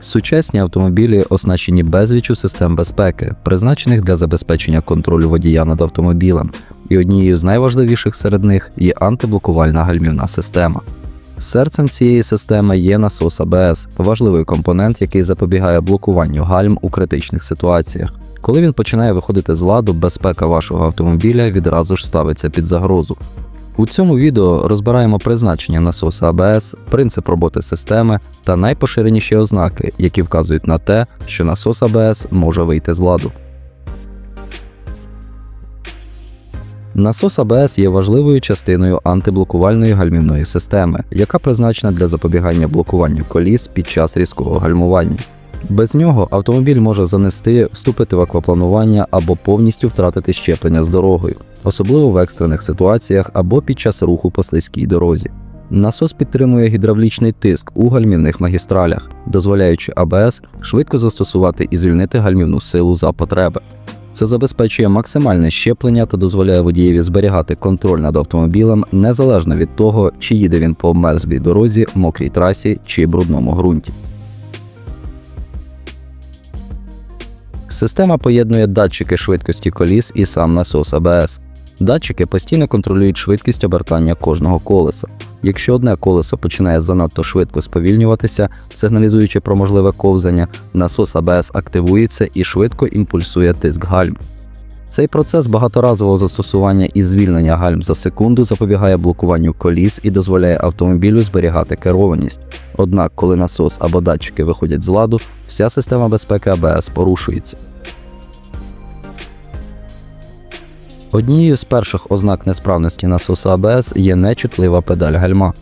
Сучасні автомобілі оснащені безліччю систем безпеки, призначених для забезпечення контролю водія над автомобілем, і однією з найважливіших серед них є антиблокувальна гальмівна система. Серцем цієї системи є насос АБС, важливий компонент, який запобігає блокуванню гальм у критичних ситуаціях. Коли він починає виходити з ладу, безпека вашого автомобіля відразу ж ставиться під загрозу. У цьому відео розбираємо призначення насоса АБС, принцип роботи системи та найпоширеніші ознаки, які вказують на те, що насос АБС може вийти з ладу. Насос АБС є важливою частиною антиблокувальної гальмівної системи, яка призначена для запобігання блокуванню коліс під час різкого гальмування. Без нього автомобіль може занести, вступити в аквапланування або повністю втратити щеплення з дорогою, особливо в екстрених ситуаціях або під час руху по слизькій дорозі. Насос підтримує гідравлічний тиск у гальмівних магістралях, дозволяючи АБС швидко застосувати і звільнити гальмівну силу за потреби. Це забезпечує максимальне щеплення та дозволяє водієві зберігати контроль над автомобілем незалежно від того, чи їде він по мерзлій дорозі, мокрій трасі чи брудному ґрунті. Система поєднує датчики швидкості коліс і сам насос АБС. Датчики постійно контролюють швидкість обертання кожного колеса. Якщо одне колесо починає занадто швидко сповільнюватися, сигналізуючи про можливе ковзання, насос АБС активується і швидко імпульсує тиск гальм. Цей процес багаторазового застосування і звільнення гальм за секунду запобігає блокуванню коліс і дозволяє автомобілю зберігати керованість. Однак, коли насос або датчики виходять з ладу, вся система безпеки АБС порушується. Однією з перших ознак несправності насоса АБС є нечутлива педаль гальма.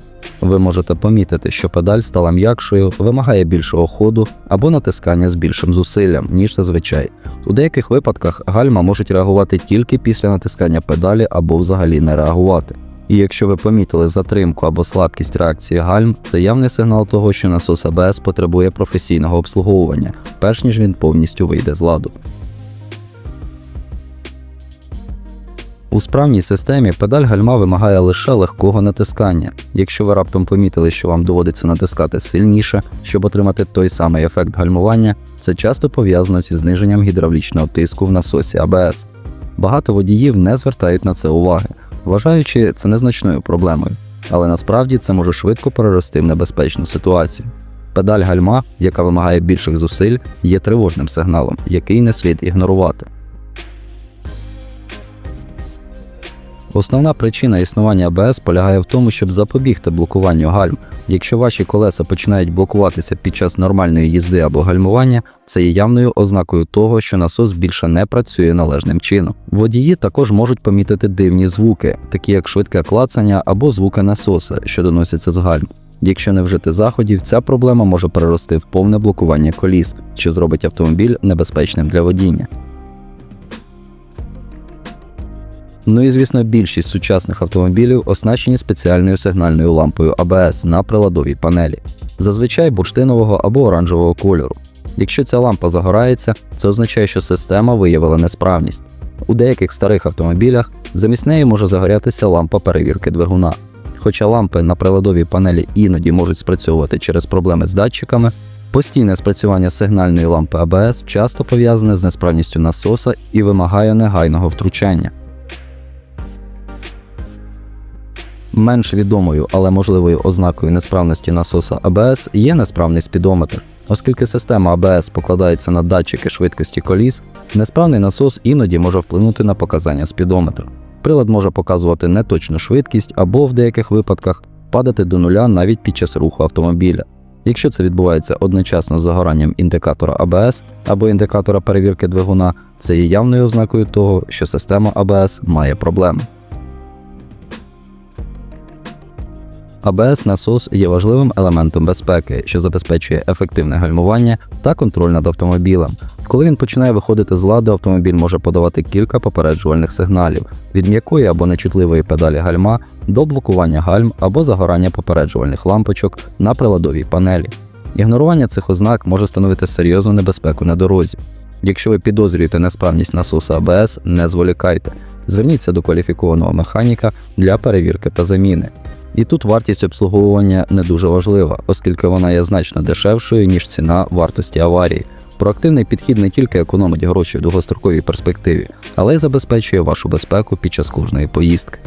Ви можете помітити, що педаль стала м'якшою, вимагає більшого ходу або натискання з більшим зусиллям, ніж зазвичай. У деяких випадках гальма можуть реагувати тільки після натискання педалі або взагалі не реагувати. І якщо ви помітили затримку або слабкість реакції гальм, це явний сигнал того, що насос АБС потребує професійного обслуговування, перш ніж він повністю вийде з ладу. У справній системі педаль гальма вимагає лише легкого натискання. Якщо ви раптом помітили, що вам доводиться натискати сильніше, щоб отримати той самий ефект гальмування, це часто пов'язано зі зниженням гідравлічного тиску в насосі АБС. Багато водіїв не звертають на це уваги, вважаючи це незначною проблемою, але насправді це може швидко перерости в небезпечну ситуацію. Педаль гальма, яка вимагає більших зусиль, є тривожним сигналом, який не слід ігнорувати. Основна причина існування АБС полягає в тому, щоб запобігти блокуванню гальм. Якщо ваші колеса починають блокуватися під час нормальної їзди або гальмування, це є явною ознакою того, що насос більше не працює належним чином. Водії також можуть помітити дивні звуки, такі як швидке клацання або звуки насоса, що доносяться з гальм. Якщо не вжити заходів, ця проблема може перерости в повне блокування коліс, що зробить автомобіль небезпечним для водіння. Ну і звісно, більшість сучасних автомобілів оснащені спеціальною сигнальною лампою АБС на приладовій панелі, зазвичай бурштинового або оранжевого кольору. Якщо ця лампа загорається, це означає, що система виявила несправність. У деяких старих автомобілях замість неї може загорятися лампа перевірки двигуна. Хоча лампи на приладовій панелі іноді можуть спрацьовувати через проблеми з датчиками, постійне спрацювання сигнальної лампи АБС часто пов'язане з несправністю насоса і вимагає негайного втручання. Менш відомою, але можливою ознакою несправності насоса АБС є несправний спідометр. Оскільки система АБС покладається на датчики швидкості коліс, несправний насос іноді може вплинути на показання спідометра. Прилад може показувати неточну швидкість або в деяких випадках падати до нуля навіть під час руху автомобіля. Якщо це відбувається одночасно з загоранням індикатора АБС або індикатора перевірки двигуна, це є явною ознакою того, що система АБС має проблеми. АБС-насос є важливим елементом безпеки, що забезпечує ефективне гальмування та контроль над автомобілем. Коли він починає виходити з ладу, автомобіль може подавати кілька попереджувальних сигналів від м'якої або нечутливої педалі гальма до блокування гальм або загорання попереджувальних лампочок на приладовій панелі. Ігнорування цих ознак може становити серйозну небезпеку на дорозі. Якщо ви підозрюєте несправність насоса АБС, не зволікайте. Зверніться до кваліфікованого механіка для перевірки та заміни. І тут вартість обслуговування не дуже важлива, оскільки вона є значно дешевшою, ніж ціна вартості аварії. Проактивний підхід не тільки економить гроші в довгостроковій перспективі, але й забезпечує вашу безпеку під час кожної поїздки.